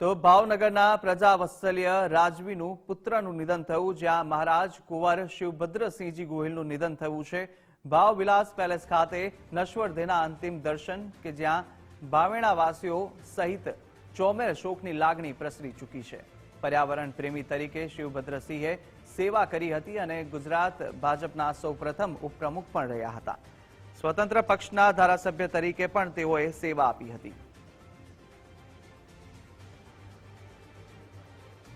તો ભાવનગરના પ્રજાવત્સલ્ય રાજવીનું પુત્રનું નિધન થયું, જ્યાં મહારાજ કુંવર શિવભદ્રસિંહજી ગોહિલનું નિધન થયું છે. ભાવવિલાસ પેલેસ ખાતે નશ્વર દેહના અંતિમ દર્શન કે જ્યાં બાવેણાવાસીઓ સહિત ચોમેર શોકની લાગણી પ્રસરી ચૂકી છે. પર્યાવરણ પ્રેમી તરીકે શિવભદ્રસિંહે સેવા કરી હતી અને ગુજરાત ભાજપના સૌપ્રથમ ઉપપ્રમુખ પણ રહ્યા હતા. સ્વતંત્ર પક્ષના ધારાસભ્ય તરીકે પણ તેઓએ સેવા આપી હતી.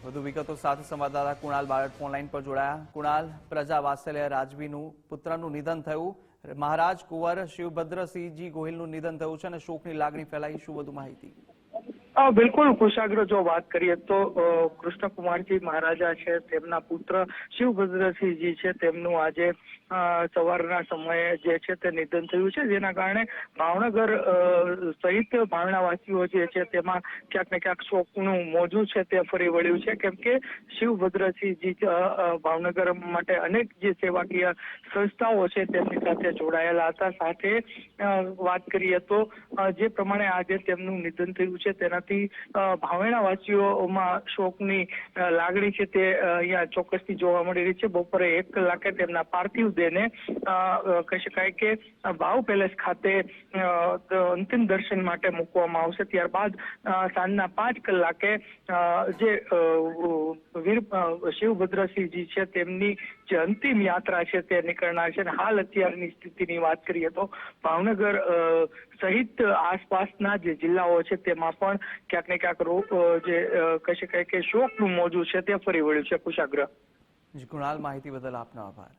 વધુ વિગતો સાથે સંવાદદાતા કુણાલ બારડ ફોનલાઈન પર જોડાયા. કુણાલ, પ્રજા વાત્સલ્ય રાજવીનું, પુત્રનું નિધન થયું. મહારાજ કુંવર શિવભદ્રસિંહજી ગોહિલનું નિધન થયું છે અને શોકની લાગણી ફેલાઈ. શું વધુ માહિતી? બિલકુલ, કુશાગ્ર જો વાત કરીએ તો કૃષ્ણકુમારજી મહારાજા છે, તેમના પુત્ર શિવભદ્રસિંહજી છે, તેમનું આજે સવારના સમયે જે છે તે નિધન થયું છે, જેના કારણે ભાવનગર સહિત ભાવનાવાસીઓ જે છે તેમાં ક્યાંક ને ક્યાંક શોકનું મોજું છે તે ફરી વળ્યું છે. કેમ કે શિવભદ્રસિંહજી ભાવનગર માટે અનેક જે સેવાકીય સંસ્થાઓ છે તેમની સાથે જોડાયેલા હતા. સાથે વાત કરીએ તો જે પ્રમાણે આજે તેમનું નિધન થયું છે તેનાથી અ, ભાવેણાવાસીઓમાં શોકની લાગણી છે તે અહીંયા ચોક્કસથી જોવા મળી રહી છે. બપોરે એક કલાકે તેમના પાર્થિવ દેહને કહી શકાય કે ભાવ પેલેસ ખાતે અંતિમ દર્શન માટે મૂકવામાં આવશે. ત્યારબાદ સાંજના પાંચ કલાકે જે વીર શિવભદ્રસિંહજી છે તેમની જે અંતિમ યાત્રા છે તે નીકળનાર છે. અને હાલ અત્યારની સ્થિતિની વાત કરીએ તો ભાવનગર સહિત આસપાસના જે જિલ્લાઓ છે તેમાં પણ ક્યાંક ને ક્યાંક રોગ જે કહી શકાય કે શોકનું મોજું છે તે ફરી વળ્યું છે કુશાગ્રહ જી, કુણાલ, માહિતી બદલ આપનો આભાર.